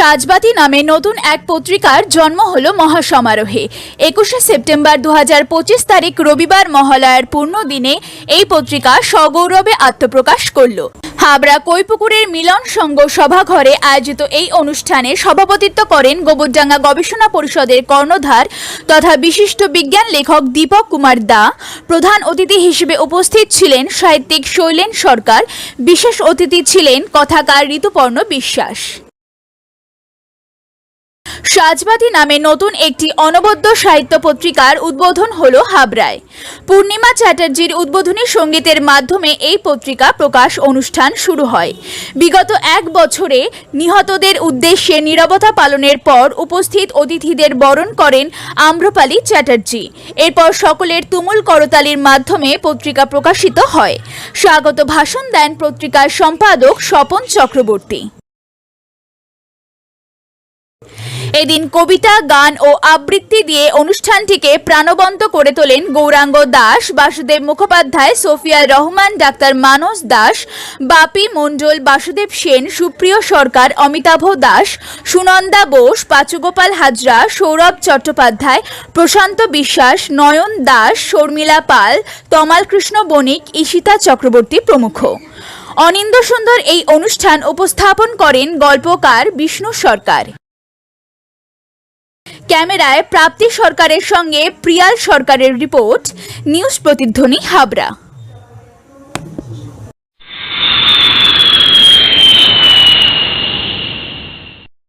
সাজবাতি নামে নতুন এক পত্রিকার জন্ম হল মহাসমারোহে। একুশে সেপ্টেম্বর দু পঁচিশ তারিখ রবিবার মহালয়ার পূর্ণ দিনে এই পত্রিকা সগৌরবে আত্মপ্রকাশ করল। হাবড়া কৈপুকুরের মিলন সংঘ সভাঘরে আয়োজিত এই অনুষ্ঠানে সভাপতিত্ব করেন গোবরডাঙ্গা গবেষণা পরিষদের কর্ণধার তথা বিশিষ্ট বিজ্ঞান লেখক দীপক কুমার দা। প্রধান অতিথি হিসেবে উপস্থিত ছিলেন সাহিত্যিক শৈলেন সরকার। বিশেষ অতিথি ছিলেন কথাকার ঋতুপর্ণ বিশ্বাস। সাজবাতি নামে নতুন একটি অনবদ্য সাহিত্য পত্রিকার উদ্বোধন হল হাবড়ায়। পূর্ণিমা চ্যাটার্জির উদ্বোধনী সঙ্গীতের মাধ্যমে এই পত্রিকা প্রকাশ অনুষ্ঠান শুরু হয়। বিগত এক বছরে নিহতদের উদ্দেশ্যে নীরবতা পালনের পর উপস্থিত অতিথিদের বরণ করেন আম্রপালি চ্যাটার্জি। এরপর সকলের তুমুল করতালির মাধ্যমে পত্রিকা প্রকাশিত হয়। স্বাগত ভাষণ দেন পত্রিকার সম্পাদক স্বপন চক্রবর্তী। এদিন কবিতা, গান ও আবৃত্তি দিয়ে অনুষ্ঠানটিকে প্রাণবন্ত করে তোলেন গৌরাঙ্গ দাস, বাসুদেব মুখোপাধ্যায়, সোফিয়া রহমান, ডাক্তার মানস দাস, বাপি মণ্ডল, বাসুদেব সেন, সুপ্রিয় সরকার অমিতাভ দাস, সুনন্দা বোস, পাচুগোপাল হাজরা, সৌরভ চট্টোপাধ্যায়, প্রশান্ত বিশ্বাস, নয়ন দাস, শর্মিলা পাল তমাল কৃষ্ণ বণিক, ঈশিতা চক্রবর্তী প্রমুখ। অনিন্দ সুন্দর এই অনুষ্ঠান উপস্থাপন করেন গল্পকার বিষ্ণু সরকার। ক্যামেরায় প্রাপ্তি সরকারের সঙ্গে প্রিয়াল সরকারের রিপোর্ট নিউজ প্রতিধ্বনি হাবড়া।